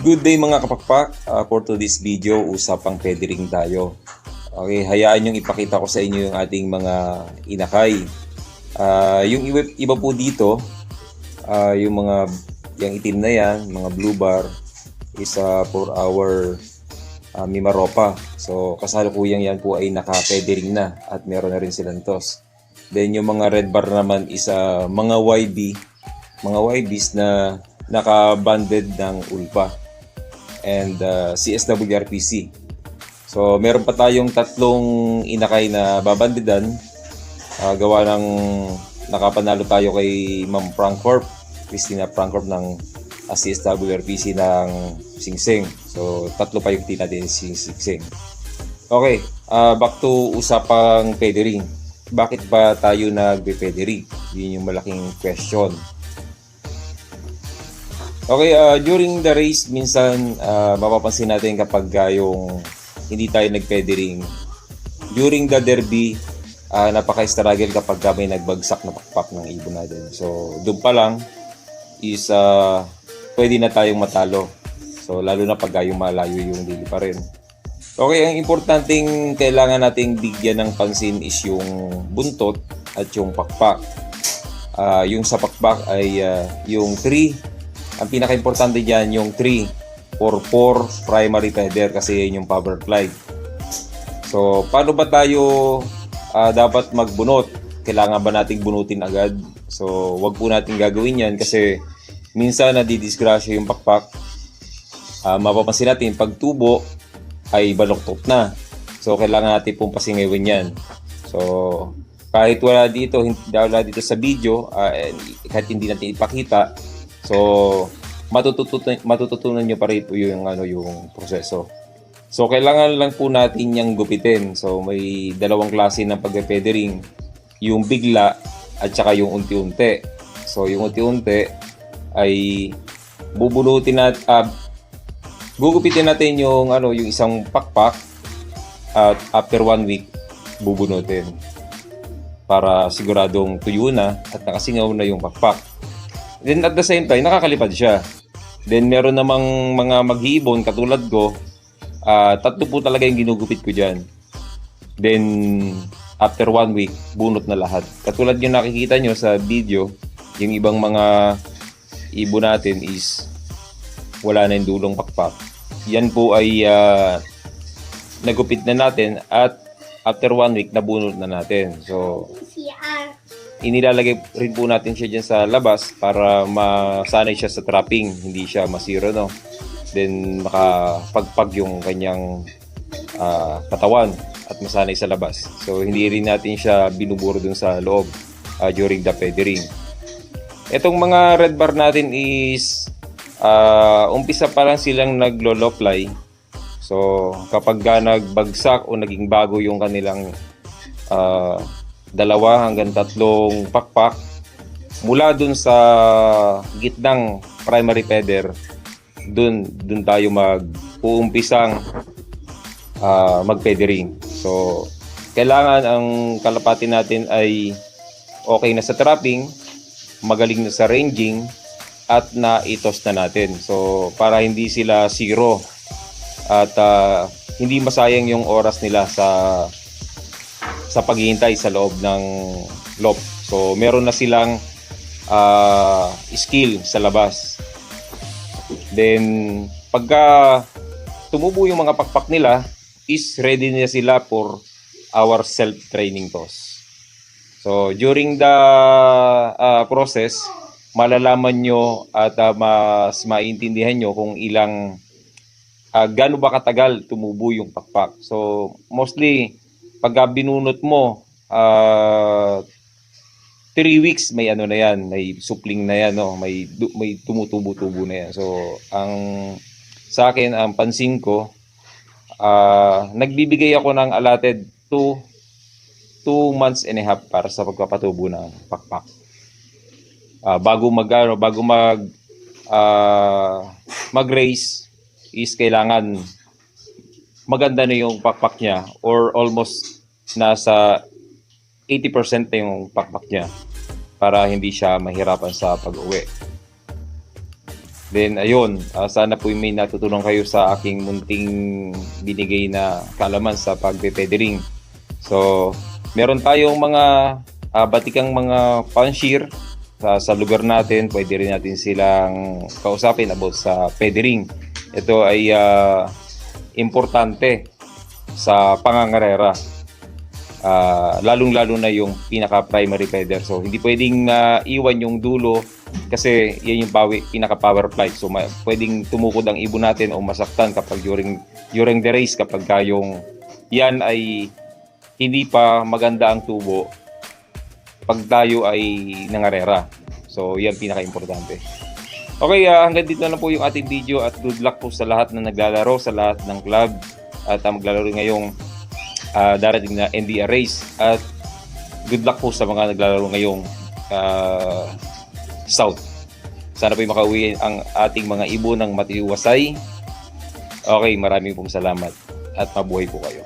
Good day mga kapakpak. Uh, for today's video, usapang pedering tayo. Okay, hayaan yung ipakita ko sa inyo yung ating mga inakay. Ah, yung iba, po dito, ah, yung mga yung itim na yan, mga blue bar, is ah, for our uh, Mimaropa. So, kasalukuyang yan po ay naka-pedering na at meron na rin silang tos. Then, yung mga red bar naman is ah, mga YB, mga YBs na naka-banded ng ulpa and uh, CSWRPC. So, meron pa tayong tatlong inakay na babandidan. Ah, gawa ng nakapanalo tayo kay Ma'am Frankcorp, Christina Frankcorp ng uh, CSWRPC ng Sing Sing. So, tatlo pa yung team natin si Sing Sing. Okay, ah, back to usapang pedering. Bakit ba tayo nagbe-pedering? Yun yung malaking question. Okay, uh, during the race, minsan uh, mapapansin natin kapag uh, yung hindi tayo nag-pedering. During the derby, uh, napaka-struggle kapag uh, may nagbagsak na pakpak ng ibon natin. So, doon pa lang is uh, pwede na tayong matalo. So, lalo na pag uh, yung malayo yung dili pa rin. Okay, ang importanteng kailangan nating bigyan ng pansin is yung buntot at yung pakpak. Ah, yung sa pakpak ay ah, yung 3 ang pinaka-importante diyan yung 3 or 4 primary feather kasi yun yung power fly. So, paano ba tayo ah, dapat magbunot? Kailangan ba nating bunutin agad? So, wag po natin gagawin yan kasi minsan nadidisgrasya yung pakpak. Ah, mapapansin natin, pag tubo ay baloktot na. So, kailangan natin pong pasingawin yan. So, kahit wala dito, hindi wala dito sa video, eh, kahit hindi natin ipakita, So, matututunan, matututunan nyo pa rin po yung, ano, yung proseso. So, kailangan lang po natin yung gupitin. So, may dalawang klase ng pagpe-feathering. Yung bigla at saka yung unti-unti. So, yung unti-unti ay bubunutin nat uh, gugupitin natin yung ano yung isang pakpak at after one week bubunutin para siguradong tuyo na at nakasingaw na yung pakpak. Then at the same time, nakakalipad siya. Then meron namang mga maghihibon katulad ko, ah, tatlo po talaga yung ginugupit ko dyan. Then after one week, bunot na lahat. Katulad yung nakikita nyo sa video, yung ibang mga ibon natin is wala na yung dulong pakpak. Yan po ay ah, nagupit na natin at after one week, nabunot na natin. So. Inilalagay rin po natin siya dyan sa labas para masanay siya sa trapping, hindi siya masiro, no? Then, makapagpag yung kanyang ah, katawan at masanay sa labas. So, hindi rin natin siya binuburo dun sa loob ah, during the feathering. Itong mga red bar natin is ah, umpisa pa lang silang naglo-low-fly. So, kapag ka nagbagsak o naging bago yung kanilang ah, dalawa hanggang tatlong pakpak mula dun sa gitnang primary feather dun dun tayo mag uumpisang ah, mag-feathering. So kailangan ang kalapati natin ay okay na sa trapping, magaling na sa ranging at na-itos na natin. So para hindi sila zero at ah, hindi masayang yung oras nila sa sa paghihintay sa loob ng loop. So, meron na silang ah, skill sa labas. Then, pagka tumubo yung mga pakpak nila, is ready na sila for our self-training toss. So, during the ah, process, malalaman nyo at ah, mas maintindihan nyo kung ilang uh, gaano ba katagal tumubo yung pakpak. So, mostly, pagka binunot mo, uh, three weeks may ano na yan, may supling na yan, no? may, may tumutubo-tubo na yan. So, ang sa akin, ang pansin ko, ah, nagbibigay ako ng allotted 2 2 months and a half para sa pagpapatubo ng pakpak. Ah, bago mag ano, bago mag ah, mag-race is kailangan maganda na yung pakpak niya or almost nasa 80% na yung pakpak niya para hindi siya mahirapan sa pag-uwi. Then ayun, ah, sana po may natutunan kayo sa aking munting binigay na kaalaman sa pagpe-feathering. So, meron tayong mga ah, batikang mga panshir sa, sa lugar natin. Pwede rin natin silang kausapin about sa feathering. Ito ay ah, importante sa pangangarera. Ah, lalong-lalo na yung pinaka-primary feather. So, hindi pwedeng ah, iwan yung dulo kasi yan yung bawi, pinaka-power flight. So, ma- pwedeng tumukod ang ibon natin o masaktan kapag during, during the race kapag ka yung yan ay hindi pa maganda ang tubo pag tayo ay nangarera. So, yan pinaka-importante. Okay, ah, hanggang dito na po yung ating video at good luck po sa lahat na naglalaro, sa lahat ng club at uh, maglalaro ngayong ah, darating na NDR race at good luck po sa mga naglalaro ngayong ah, South. Sana po makauwi ang ating mga ibon ng matiwasay. Okay, maraming pong salamat at mabuhay po kayo.